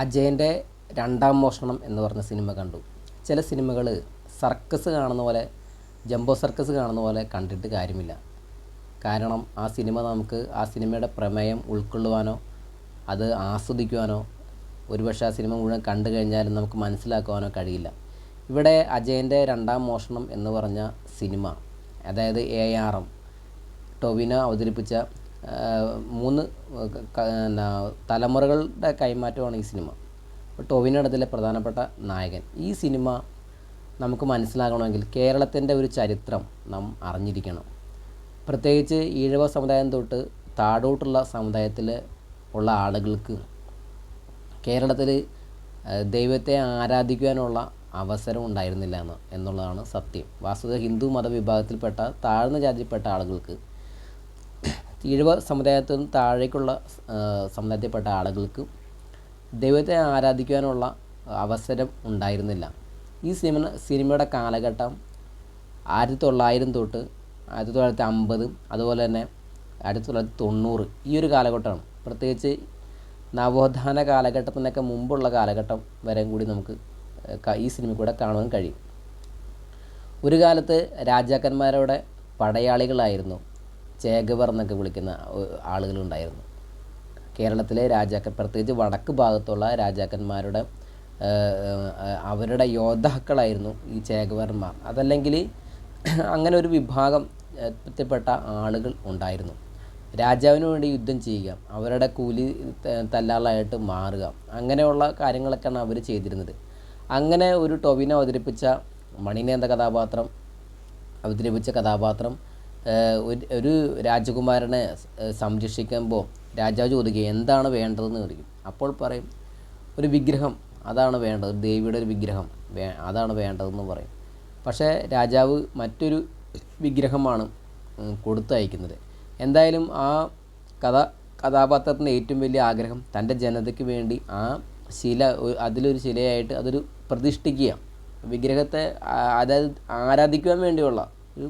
അജയന്റെ രണ്ടാം മോഷണം എന്ന് പറഞ്ഞ സിനിമ കണ്ടു. ചില സിനിമകൾ സർക്കസ് കാണുന്ന പോലെ ജംബോ സർക്കസ് കാണുന്ന പോലെ കണ്ടിട്ട് കാര്യമില്ല. കാരണം ആ സിനിമ നമുക്ക് ആ സിനിമയുടെ പ്രമേയം ഉൾക്കൊള്ളുവാനോ അത് ആസ്വദിക്കുവാനോ ഒരുപക്ഷെ ആ സിനിമ മുഴുവൻ കണ്ടു കഴിഞ്ഞാലും നമുക്ക് മനസ്സിലാക്കുവാനോ കഴിയില്ല. ഇവിടെ അജയന്റെ രണ്ടാം മോഷണം എന്ന് പറഞ്ഞ സിനിമ അതായത് എ ആർ എം ടൊവിനോ അവതരിപ്പിച്ച മൂന്ന് എന്നാ, തലമുറകളുടെ കൈമാറ്റമാണ് ഈ സിനിമ. അതിലെ പ്രധാനപ്പെട്ട നായകൻ. ഈ സിനിമ നമുക്ക് മനസ്സിലാകണമെങ്കിൽ കേരളത്തിന്റെ ഒരു ചരിത്രം നാം അറിഞ്ഞിരിക്കണം. പ്രത്യേകിച്ച് ഈഴവ സമുദായം തൊട്ട് താഴോട്ടുള്ള സമുദായത്തിൽ ഉള്ള ആളുകൾക്ക് കേരളത്തിൽ ദൈവത്തെ ആരാധിക്കുവാനുള്ള അവസരം ഉണ്ടായിരുന്നില്ല എന്ന് എന്നുള്ളതാണ് സത്യം. വാസ്തുത ഹിന്ദു മതവിഭാഗത്തിൽപ്പെട്ട താഴ്ന്ന ജാതിയിൽപ്പെട്ട ആളുകൾക്ക് ഈഴവ സമുദായത്തിൽ നിന്ന് താഴേക്കുള്ള സമുദായത്തിൽപ്പെട്ട ആളുകൾക്ക് ദൈവത്തെ ആരാധിക്കുവാനുള്ള അവസരം ഉണ്ടായിരുന്നില്ല. ഈ സിനിമ സിനിമയുടെ കാലഘട്ടം ആയിരത്തി തൊള്ളായിരം തൊട്ട് ആയിരത്തി തൊള്ളായിരത്തി അമ്പത് അതുപോലെ തന്നെ ആയിരത്തി തൊള്ളായിരത്തി തൊണ്ണൂറ് ഈ ഒരു കാലഘട്ടമാണ്. പ്രത്യേകിച്ച് നവോത്ഥാന കാലഘട്ടത്തിനൊക്കെ മുമ്പുള്ള കാലഘട്ടം വരെ കൂടി നമുക്ക് ഈ സിനിമ കൂടെ കാണുവാൻ കഴിയും. ഒരു കാലത്ത് രാജാക്കന്മാരുടെ പടയാളികളായിരുന്നു. ചേകവർ എന്നൊക്കെ വിളിക്കുന്ന ആളുകളുണ്ടായിരുന്നു. കേരളത്തിലെ രാജാക്കൻ പ്രത്യേകിച്ച് വടക്ക് ഭാഗത്തുള്ള രാജാക്കന്മാരുടെ അവരുടെ യോദ്ധാക്കളായിരുന്നു ഈ ചേകവർമാർ അതല്ലെങ്കിൽ അങ്ങനെ ഒരു വിഭാഗം എത്തിപ്പെട്ട ആളുകൾ ഉണ്ടായിരുന്നു. രാജാവിന് വേണ്ടി യുദ്ധം ചെയ്യുക അവരുടെ കൂലി തല്ലാളായിട്ട് മാറുക അങ്ങനെയുള്ള കാര്യങ്ങളൊക്കെയാണ് അവർ ചെയ്തിരുന്നത്. അങ്ങനെ ഒരു ടൊവിനെ അവതരിപ്പിച്ച മണിനെ കഥാപാത്രം അവതരിപ്പിച്ച കഥാപാത്രം ഒരു രാജകുമാരനെ സംരക്ഷിക്കുമ്പോൾ രാജാവ് ചോദിക്കുക എന്താണ് വേണ്ടതെന്ന്? ചോദിക്കും. അപ്പോൾ പറയും ഒരു വിഗ്രഹം അതാണ് വേണ്ടത്. ദേവിയുടെ ഒരു വിഗ്രഹം അതാണ് വേണ്ടതെന്ന് പറയും. പക്ഷേ രാജാവ് മറ്റൊരു വിഗ്രഹമാണ് കൊടുത്തയക്കുന്നത്. എന്തായാലും ആ കഥ കഥാപാത്രത്തിന്റെ ഏറ്റവും വലിയ ആഗ്രഹം തന്റെ ജനതയ്ക്ക് വേണ്ടി ആ ശില അതിലൊരു ശിലയായിട്ട് അതൊരു പ്രതിഷ്ഠിക്കുക. വിഗ്രഹത്തെ അതായത് ആരാധിക്കുവാൻ വേണ്ടിയുള്ള ഒരു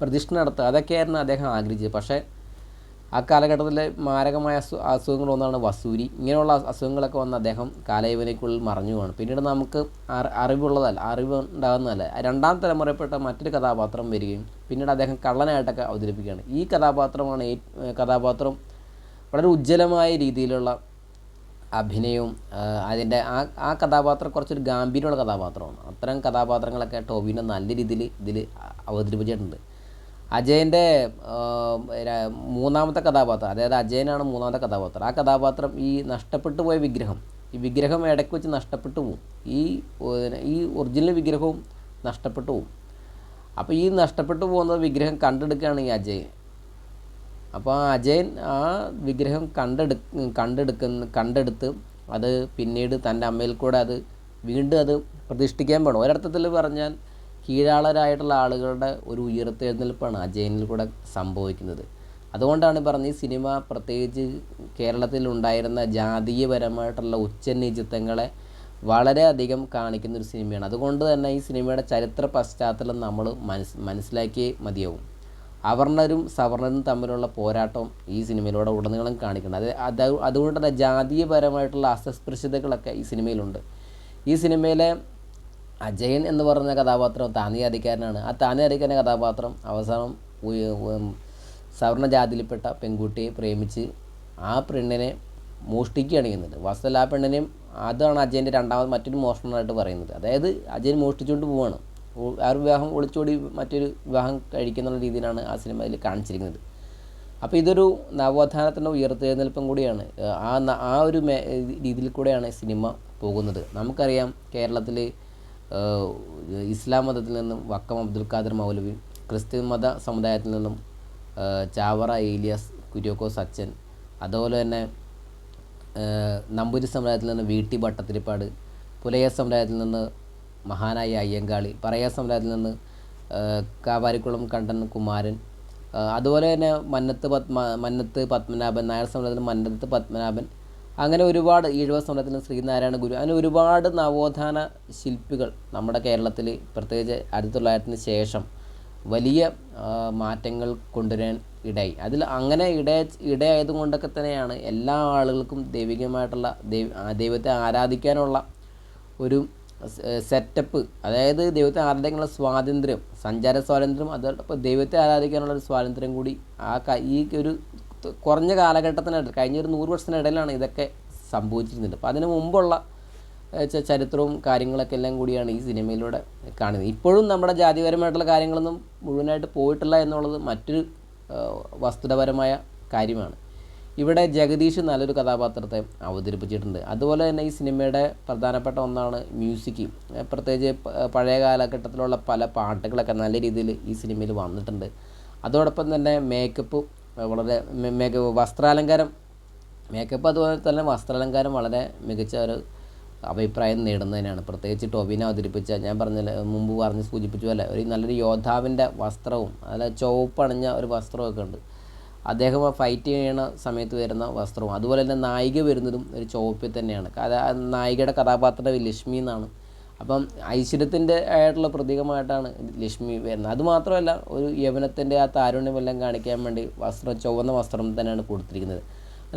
പ്രതിഷ്ഠ നടത്തുക. അതൊക്കെയായിരുന്നു അദ്ദേഹം ആഗ്രഹിച്ചത്. പക്ഷേ ആ കാലഘട്ടത്തിലെ മാരകമായ അസു അസുഖങ്ങളൊന്നാണ് വസൂരി. ഇങ്ങനെയുള്ള അസു- അസുഖങ്ങളൊക്കെ വന്ന് അദ്ദേഹം കാലയവനയ്ക്കുള്ളിൽ മറഞ്ഞു പോവാണ് പിന്നീട് നമുക്ക് അറി അറിവുള്ളതല്ല അറിവ് ഉണ്ടാകുന്നതല്ല രണ്ടാം തലമുറയിൽപ്പെട്ട മറ്റൊരു കഥാപാത്രം വരികയും പിന്നീട് അദ്ദേഹം കള്ളനായിട്ടൊക്കെ അവതരിപ്പിക്കുകയാണ്. ഈ കഥാപാത്രമാണ് ഈ കഥാപാത്രം വളരെ ഉജ്ജ്വലമായ രീതിയിലുള്ള അഭിനയവും അതിന്റെ ആ ആ കഥാപാത്രം കുറച്ചൊരു ഗാംഭീര്യമുള്ള കഥാപാത്രമാണ്. അത്തരം കഥാപാത്രങ്ങളൊക്കെ ടോബിനെ നല്ല രീതിയിൽ ഇതിൽ അവതരിപ്പിച്ചിട്ടുണ്ട്. അജയന്റെ മൂന്നാമത്തെ കഥാപാത്രം അതായത് അജയനാണ് മൂന്നാമത്തെ കഥാപാത്രം. ആ കഥാപാത്രം ഈ നഷ്ടപ്പെട്ടു പോയ വിഗ്രഹം ഈ വിഗ്രഹം ഇടയ്ക്ക് വെച്ച് നഷ്ടപ്പെട്ടു പോവും. ഈ ഈ ഒറിജിനൽ വിഗ്രഹവും നഷ്ടപ്പെട്ടു പോവും. അപ്പോൾ ഈ നഷ്ടപ്പെട്ടു പോകുന്ന വിഗ്രഹം കണ്ടെടുക്കുകയാണ് ഈ അജയൻ. അപ്പോൾ ആ അജയൻ ആ വിഗ്രഹം കണ്ടെടു കണ്ടെടുക്കുന്ന കണ്ടെടുത്ത് അത് പിന്നീട് തന്റെ അമ്മയിൽ കൂടെ അത് വീണ്ടും അത് പ്രതിഷ്ഠിക്കാൻ വേണം ഒരർത്ഥത്തിൽ പറഞ്ഞാൽ കീഴാളരായിട്ടുള്ള ആളുകളുടെ ഒരു ഉയർത്തെഴുന്നേൽപ്പാണ് അജയനിൽ കൂടെ സംഭവിക്കുന്നത്. അതുകൊണ്ടാണ് പറഞ്ഞ ഈ സിനിമ പ്രത്യേകിച്ച് കേരളത്തിൽ ഉണ്ടായിരുന്ന ജാതീയപരമായിട്ടുള്ള ഉച്ചനീചിത്വങ്ങളെ വളരെയധികം കാണിക്കുന്ന ഒരു സിനിമയാണ്. അതുകൊണ്ട് തന്നെ ഈ സിനിമയുടെ ചരിത്ര പശ്ചാത്തലം നമ്മൾ മനസ് മനസ്സിലാക്കിയേ മതിയാവും. അവർണരും സവർണരും തമ്മിലുള്ള പോരാട്ടം ഈ സിനിമയിലൂടെ ഉടനീളം കാണിക്കുന്നുണ്ട്. അത് അത് അതുകൊണ്ട് തന്നെ ജാതീയപരമായിട്ടുള്ള അസസ്പൃശ്യതകളൊക്കെ ഈ സിനിമയിലുണ്ട്. ഈ സിനിമയിലെ അജയൻ എന്ന് പറയുന്ന കഥാപാത്രം താനി അധികാരനാണ് ആ താനി അധികാരന്റെ കഥാപാത്രം അവസാനം സവർണ ജാതിയിൽപ്പെട്ട പെൺകുട്ടിയെ പ്രേമിച്ച് ആ പെണ്ണിനെ മോഷ്ടിക്കുകയാണ് ചെയ്യുന്നത്. വാസ്തവത്തിൽ ആ പെണ്ണിനെയും അതാണ് അജയന്റെ രണ്ടാമത് മറ്റൊരു മോഷണമായിട്ട് പറയുന്നത്. അതായത് അജയൻ മോഷ്ടിച്ചുകൊണ്ട് പോവാണ്. ആ ഒരു വിവാഹം ഒളിച്ചോടി മറ്റൊരു വിവാഹം കഴിക്കുന്ന രീതിയിലാണ് ആ സിനിമയിൽ കാണിച്ചിരിക്കുന്നത്. അപ്പോൾ ഇതൊരു നവോത്ഥാനത്തിന്റെ ഉയർത്തെഴുന്നേൽപ്പം കൂടിയാണ്. ആ ആ ഒരു രീതിയിൽ കൂടെയാണ് സിനിമ പോകുന്നത്. നമുക്കറിയാം കേരളത്തിൽ ഇസ്ലാം മതത്തിൽ നിന്നും വക്കം അബ്ദുൽ ഖാദർ മൗലവി ക്രിസ്ത്യൻ മത സമുദായത്തിൽ നിന്നും ചാവറ ഏലിയാസ് കുര്യോക്കോ സച്ചൻ അതുപോലെ തന്നെ നമ്പൂരി സമുദായത്തിൽ നിന്ന് വി ടി ഭട്ടത്തിരിപ്പാട് പുലയ സമുദായത്തിൽ നിന്ന് മഹാനായ അയ്യങ്കാളി പറയ സമുദായത്തിൽ നിന്ന് കാവാരിക്കുളം കണ്ടൻ കുമാരൻ അതുപോലെ തന്നെ മന്നത്ത് പത്മ മന്നത്ത് പത്മനാഭൻ നായർ സമുദായത്തിൽ മന്നത്ത് പത്മനാഭൻ അങ്ങനെ ഒരുപാട് ഈഴവ സമരത്തിന് ശ്രീനാരായണ ഗുരു. അങ്ങനെ ഒരുപാട് നവോത്ഥാന ശില്പികൾ നമ്മുടെ കേരളത്തിൽ പ്രത്യേകിച്ച് ആയിരത്തി തൊള്ളായിരത്തിന് ശേഷം വലിയ മാറ്റങ്ങൾ കൊണ്ടുവരാൻ ഇടയായി. അതിൽ അങ്ങനെ ഇട ഇടയായത് കൊണ്ടൊക്കെ തന്നെയാണ് എല്ലാ ആളുകൾക്കും ദൈവികമായിട്ടുള്ള ദൈവ ദൈവത്തെ ആരാധിക്കാനുള്ള ഒരു സെറ്റപ്പ് അതായത് ദൈവത്തെ ആരാധിക്കാനുള്ള സ്വാതന്ത്ര്യം സഞ്ചാര സ്വാതന്ത്ര്യം അതോടൊപ്പം ദൈവത്തെ ആരാധിക്കാനുള്ള ഒരു സ്വാതന്ത്ര്യം കൂടി ആ ഈ ഒരു കുറഞ്ഞ കാലഘട്ടത്തിനിടയിൽ കഴിഞ്ഞ ഒരു നൂറ് വർഷത്തിനിടയിലാണ് ഇതൊക്കെ സംഭവിച്ചിരുന്നത്. അപ്പോൾ അതിന് മുമ്പുള്ള ചരിത്രവും കാര്യങ്ങളൊക്കെ എല്ലാം കൂടിയാണ് ഈ സിനിമയിലൂടെ കാണുന്നത്. ഇപ്പോഴും നമ്മുടെ ജാതിപരമായിട്ടുള്ള കാര്യങ്ങളൊന്നും മുഴുവനായിട്ട് പോയിട്ടില്ല എന്നുള്ളത് മറ്റൊരു വസ്തുതപരമായ കാര്യമാണ്. ഇവിടെ ജഗദീഷ് നല്ലൊരു കഥാപാത്രത്തെ അവതരിപ്പിച്ചിട്ടുണ്ട്. അതുപോലെ തന്നെ ഈ സിനിമയുടെ പ്രധാനപ്പെട്ട ഒന്നാണ് മ്യൂസിക്. പ്രത്യേകിച്ച് പഴയ കാലഘട്ടത്തിലുള്ള പല പാട്ടുകളൊക്കെ നല്ല രീതിയിൽ ഈ സിനിമയിൽ വന്നിട്ടുണ്ട്. അതോടൊപ്പം തന്നെ മേക്കപ്പ് വളരെ മേക്ക വസ്ത്രാലങ്കാരം മേക്കപ്പ് അതുപോലെ തന്നെ വസ്ത്രാലങ്കാരം വളരെ മികച്ച ഒരു അഭിപ്രായം നേടുന്നതിനാണ്. പ്രത്യേകിച്ച് ടോബിനെ അവതരിപ്പിച്ച ഞാൻ പറഞ്ഞ മുമ്പ് പറഞ്ഞ് സൂചിപ്പിച്ചു പോലെ ഒരു നല്ലൊരു യോദ്ധാവിന്റെ വസ്ത്രവും അതായത് ചുവപ്പണിഞ്ഞ ഒരു വസ്ത്രമൊക്കെ ഉണ്ട്. അദ്ദേഹം ഫൈറ്റ് ചെയ്യുന്ന സമയത്ത് വരുന്ന വസ്ത്രവും അതുപോലെ തന്നെ നായിക വരുന്നതും ഒരു ചുവപ്പിൽ തന്നെയാണ്. നായികയുടെ കഥാപാത്രം ലക്ഷ്മി എന്നാണ് അപ്പം ഐശ്വര്യത്തിന്റെ ആയിട്ടുള്ള പ്രതീകമായിട്ടാണ് ലക്ഷ്മി വരുന്നത്. അതുമാത്രമല്ല ഒരു യവനത്തിന്റെ ആ താരുണ്യമെല്ലാം കാണിക്കാൻ വേണ്ടി വസ്ത്രം ചുവന്ന വസ്ത്രം തന്നെയാണ് കൊടുത്തിരിക്കുന്നത്.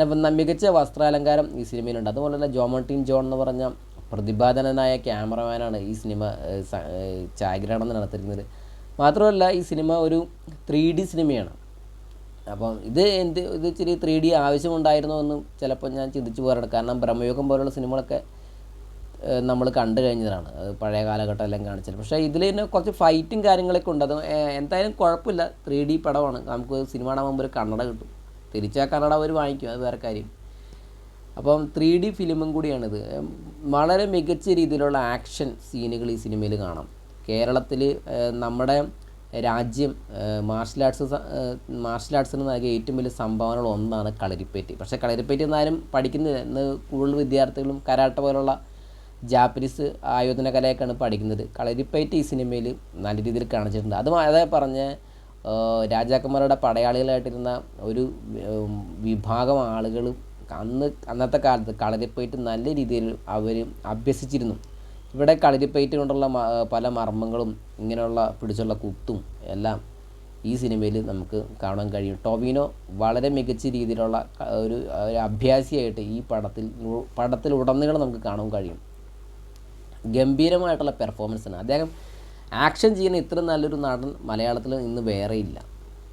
ഇപ്പം മികച്ച വസ്ത്രാലങ്കാരം ഈ സിനിമയിലുണ്ട്. അതുപോലെ തന്നെ ജോമോട്ടീൻ ജോൺ എന്ന് പറഞ്ഞ പ്രതിഭാധനനായ ക്യാമറമാനാണ് ഈ സിനിമ ഛായാഗ്രഹണം നടത്തിയിരിക്കുന്നത്. മാത്രമല്ല ഈ സിനിമ ഒരു ത്രീ ഡി സിനിമയാണ്. അപ്പം ഇത് എന്ത് ഇത് ഇച്ചിരി ത്രീ ഡി ആവശ്യമുണ്ടായിരുന്നോ എന്ന് ചിലപ്പോൾ ഞാൻ ചിന്തിച്ചു പോകാറുണ്ട്. കാരണം ബ്രഹ്മയോഗം പോലുള്ള സിനിമകളൊക്കെ നമ്മൾ കണ്ടു കഴിഞ്ഞതാണ്. പഴയ കാലഘട്ടം എല്ലാം കാണിച്ചത്. പക്ഷേ ഇതിൽ തന്നെ കുറച്ച് ഫൈറ്റും കാര്യങ്ങളൊക്കെ ഉണ്ട്. അത് എന്തായാലും കുഴപ്പമില്ല. ത്രീ ഡി പടമാണ്. നമുക്ക് സിനിമ കാണാൻ മുമ്പ് ഒരു കണ്ണട കിട്ടും. തിരിച്ചാൽ കണ്ണട അവർ വാങ്ങിക്കും. അത് വേറെ കാര്യം. അപ്പം ത്രീ ഡി ഫിലിമും കൂടിയാണിത്. വളരെ മികച്ച രീതിയിലുള്ള ആക്ഷൻ സീനുകൾ ഈ സിനിമയിൽ കാണാം. കേരളത്തിൽ നമ്മുടെ രാജ്യം മാർഷൽ ആർട്സ് മാർഷൽ ആർട്സിന് നൽകിയ ഏറ്റവും വലിയ സംഭാവനകൾ ഒന്നാണ് കളരിപ്പയറ്റ് പക്ഷേ കളരിപ്പയറ്റ് എന്നാലും പഠിക്കുന്നില്ല. ഇന്ന് കൂടുതൽ വിദ്യാർത്ഥികളും കരാട്ട പോലുള്ള ജാപ്പനീസ് ആയോധന കലയൊക്കെയാണ് പഠിക്കുന്നത്. കളരിപ്പയറ്റ് ഈ സിനിമയിൽ നല്ല രീതിയിൽ കാണിച്ചിട്ടുണ്ട്. അതും അതേ പറഞ്ഞ രാജാക്കന്മാരുടെ പടയാളികളായിട്ടിരുന്ന ഒരു വിഭാഗം ആളുകൾ അന്ന് അന്നത്തെ കാലത്ത് കളരിപ്പയറ്റ് നല്ല രീതിയിൽ അവർ അഭ്യസിച്ചിരുന്നു. ഇവിടെ കളരിപ്പയറ്റ് കൊണ്ടുള്ള പല മർമ്മങ്ങളും ഇങ്ങനെയുള്ള പിടിച്ചുള്ള കുത്തും എല്ലാം ഈ സിനിമയിൽ നമുക്ക് കാണാൻ കഴിയും. ടോവിനോ വളരെ മികച്ച രീതിയിലുള്ള ഒരു അഭ്യാസിയായിട്ട് ഈ പടത്തിൽ പടത്തിൽ നമുക്ക് കാണാൻ കഴിയും. ഗംഭീരമായിട്ടുള്ള പെർഫോമൻസാണ് അദ്ദേഹം ആക്ഷൻ ചെയ്യുന്ന ഇത്ര നല്ലൊരു നടൻ മലയാളത്തിൽ ഇന്ന് വേറെ ഇല്ല.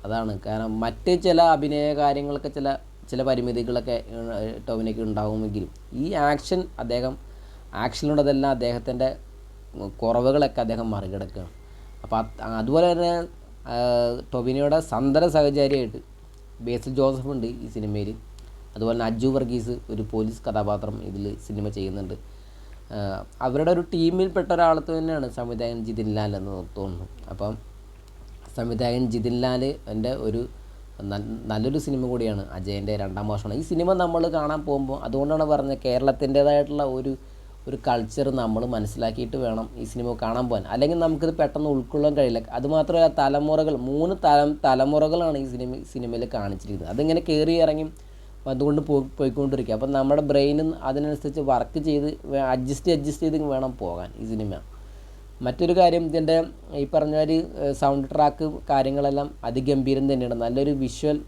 അതാണ് കാരണം മറ്റ് ചില അഭിനയ കാര്യങ്ങളൊക്കെ ചില ചില പരിമിതികളൊക്കെ ഏഹ്, ഉണ്ടാകുമെങ്കിലും ഈ ആക്ഷൻ അദ്ദേഹം ആക്ഷനുള്ളതെല്ലാം അദ്ദേഹത്തിന്റെ കുറവുകളൊക്കെ അദ്ദേഹം മറികടക്കുകയാണ്. അപ്പോൾ അതുപോലെ തന്നെ ടൊവിനോയുടെ സന്തര സഹചാരിയായിട്ട് ബേസിൽ ജോസഫ് ഉണ്ട് ഈ സിനിമയിൽ അതുപോലെ തന്നെ അജു വർഗീസ് ഒരു പോലീസ് കഥാപാത്രം ഇതിൽ സിനിമ ചെയ്യുന്നുണ്ട്. അവരുടെ ഒരു ടീമിൽപ്പെട്ട ഒരാൾ തന്നെയാണ് സംവിധായകൻ ജിതിൻ ലാൽ എന്ന് തോന്നുന്നു. അപ്പം സംവിധായകൻ ജിതിൻ ലാൽ എന്റെ ഒരു നല്ലൊരു സിനിമ കൂടിയാണ് അജയന്റെ രണ്ടാം വർഷമാണ് ഈ സിനിമ നമ്മൾ കാണാൻ പോകുമ്പോൾ അതുകൊണ്ടാണ് പറഞ്ഞത് കേരളത്തിന്റേതായിട്ടുള്ള ഒരു ഒരു കൾച്ചർ നമ്മൾ മനസ്സിലാക്കിയിട്ട് വേണം ഈ സിനിമ കാണാൻ പോകാൻ. അല്ലെങ്കിൽ നമുക്കിത് പെട്ടെന്ന് ഉൾക്കൊള്ളാൻ കഴിയില്ല. അതുമാത്രമല്ല തലമുറകൾ മൂന്ന് തലം തലമുറകളാണ് ഈ സിനിമ സിനിമയിൽ കാണിച്ചിരിക്കുന്നത്. അതിങ്ങനെ കയറി ഇറങ്ങി അതുകൊണ്ട് പോയി പോയിക്കൊണ്ടിരിക്കുക. അപ്പം നമ്മുടെ ബ്രെയിനും അതിനനുസരിച്ച് വർക്ക് ചെയ്ത് അഡ്ജസ്റ്റ് അഡ്ജസ്റ്റ് ചെയ്ത് വേണം പോകാൻ ഈ സിനിമ. മറ്റൊരു കാര്യം ഇതിന്റെ ഈ പറഞ്ഞ ഒരു സൗണ്ട് ട്രാക്ക് കാര്യങ്ങളെല്ലാം അതിഗംഭീരം തന്നെയാണ്. നല്ലൊരു വിഷ്വൽ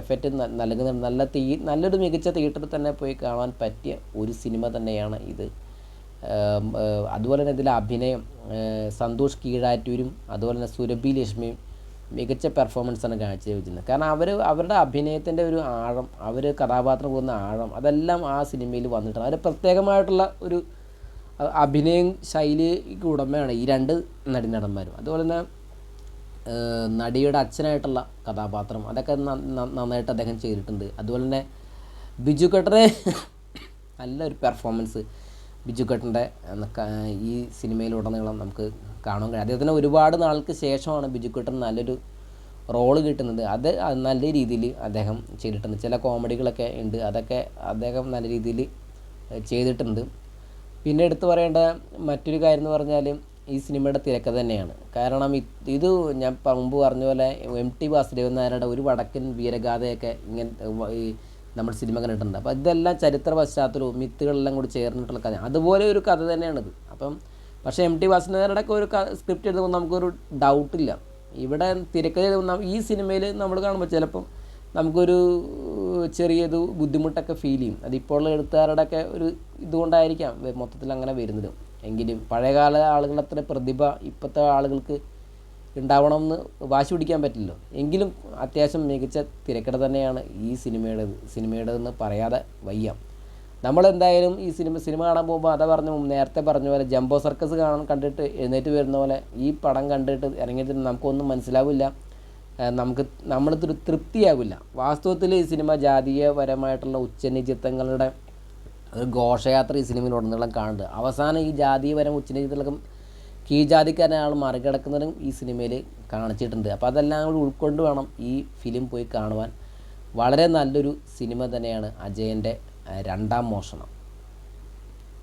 എഫക്റ്റ് നൽകുന്നുണ്ട്. നല്ല തീ നല്ലൊരു മികച്ച തിയേറ്ററിൽ തന്നെ പോയി കാണാൻ പറ്റിയ ഒരു സിനിമ തന്നെയാണ് ഇത്. അതുപോലെ തന്നെ ഇതിലെ അഭിനയം സന്തോഷ് കീഴാറ്റൂരും അതുപോലെ തന്നെ സുരഭി ലക്ഷ്മിയും മികച്ച പെർഫോമൻസാണ് കാഴ്ചവെച്ചിരുന്നത് കാരണം അവർ അവരുടെ അഭിനയത്തിന്റെ ഒരു ആഴം അവർ കഥാപാത്രം പോകുന്ന ആഴം അതെല്ലാം ആ സിനിമയിൽ വന്നിട്ടുണ്ട്. അവർ പ്രത്യേകമായിട്ടുള്ള ഒരു അഭിനയം ശൈലിക്ക് ഉടമയാണ് ഈ രണ്ട് നടന്മാരും. അതുപോലെ തന്നെ നടിയുടെ അച്ഛനായിട്ടുള്ള കഥാപാത്രം അതൊക്കെ നന്നായിട്ട് അദ്ദേഹം ചെയ്തിട്ടുണ്ട്. അതുപോലെ തന്നെ ബിജു കട്ടറെ നല്ലൊരു പെർഫോമൻസ് ബിജു കട്ടന്റെ ഈ സിനിമയിലുടനീളം നമുക്ക് കാണാൻ കഴിയും. അദ്ദേഹത്തിന് ഒരുപാട് നാൾക്ക് ശേഷമാണ് ബിജു കട്ടൻ നല്ലൊരു റോൾ കിട്ടുന്നത്. അത് നല്ല രീതിയിൽ അദ്ദേഹം ചെയ്തിട്ടുണ്ട്. ചില കോമഡികളൊക്കെ ഉണ്ട്. അതൊക്കെ അദ്ദേഹം നല്ല രീതിയിൽ ചെയ്തിട്ടുണ്ട്. പിന്നെ എടുത്തു പറയേണ്ട മറ്റൊരു കാര്യം എന്ന് പറഞ്ഞാൽ ഈ സിനിമയുടെ തിരക്കഥ തന്നെയാണ്. കാരണം ഇത് ഞാൻ മുമ്പ് പറഞ്ഞ പോലെ എം ടി വാസുദേവൻ നായരുടെ ഒരു വടക്കൻ വീരഗാഥയൊക്കെ ഇങ്ങനെ നമ്മൾ സിനിമ കണ്ടിട്ടുണ്ട്. അപ്പോൾ ഇതെല്ലാം ചരിത്ര പശ്ചാത്തലവും മിത്തുകളെല്ലാം കൂടി ചേർന്നിട്ടുള്ള കഥ. അതുപോലെ ഒരു കഥ തന്നെയാണിത് അപ്പം പക്ഷേ എം ടി വാസുദേവൻ ഒക്കെ ഒരു സ്ക്രിപ്റ്റ് എഴുതുമ്പോൾ നമുക്കൊരു ഡൗട്ടില്ല ഇവിടെ തിരക്കഥ എഴുതുമ്പോൾ ഈ സിനിമയിൽ നമ്മൾ കാണുമ്പോൾ ചിലപ്പം നമുക്കൊരു ചെറിയൊരു ബുദ്ധിമുട്ടൊക്കെ ഫീൽ ചെയ്യും. അതിപ്പോൾ എഴുത്തുകാരുടെ ഒക്കെ ഒരു ഇതുകൊണ്ടായിരിക്കാം മൊത്തത്തിൽ അങ്ങനെ വരുന്നത്. എങ്കിലും പഴയകാല ആളുകളുടെ അത്ര പ്രതിഭ ഇപ്പോഴത്തെ ആളുകൾക്ക് ഉണ്ടാവണമെന്ന് വാശി പിടിക്കാൻ പറ്റില്ലല്ലോ. എങ്കിലും അത്യാവശ്യം മികച്ച തിരക്കഥ തന്നെയാണ് ഈ സിനിമയുടെ സിനിമയുടേതെന്ന് പറയാതെ വയ്യ. നമ്മളെന്തായാലും ഈ സിനിമ സിനിമ കാണാൻ പോകുമ്പോൾ അതാ പറഞ്ഞ നേരത്തെ പറഞ്ഞ പോലെ ജംബോ സർക്കസ് കാണാൻ കണ്ടിട്ട് എഴുന്നേറ്റ് വരുന്ന പോലെ ഈ പടം കണ്ടിട്ട് ഇറങ്ങിയിട്ട് നമുക്കൊന്നും മനസ്സിലാവില്ല. നമുക്ക് നമ്മൾ തൃ തൃപ്തിയാവില്ല. വാസ്തവത്തിൽ ഈ സിനിമ ജാതീയപരമായിട്ടുള്ള ഉച്ചനിചിത്തങ്ങളുടെ ഒരു ഘോഷയാത്ര ഈ സിനിമയിൽ ഉടനീളം കാണുന്നുണ്ട്. അവസാനം ഈ ജാതീയപരം ഉച്ചനിചിത്തങ്ങളൊക്കെ കീഴ്ജാതിക്കാരനെ ആൾ മറികടക്കുന്നതും ഈ സിനിമയിൽ കാണിച്ചിട്ടുണ്ട്. അപ്പോൾ അതെല്ലാം കൂടി ഉൾക്കൊണ്ട് വേണം ഈ ഫിലിം പോയി കാണുവാൻ. വളരെ നല്ലൊരു സിനിമ തന്നെയാണ് അജയന്റെ രണ്ടാം മോഷണം.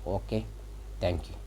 ഓക്കെ. താങ്ക്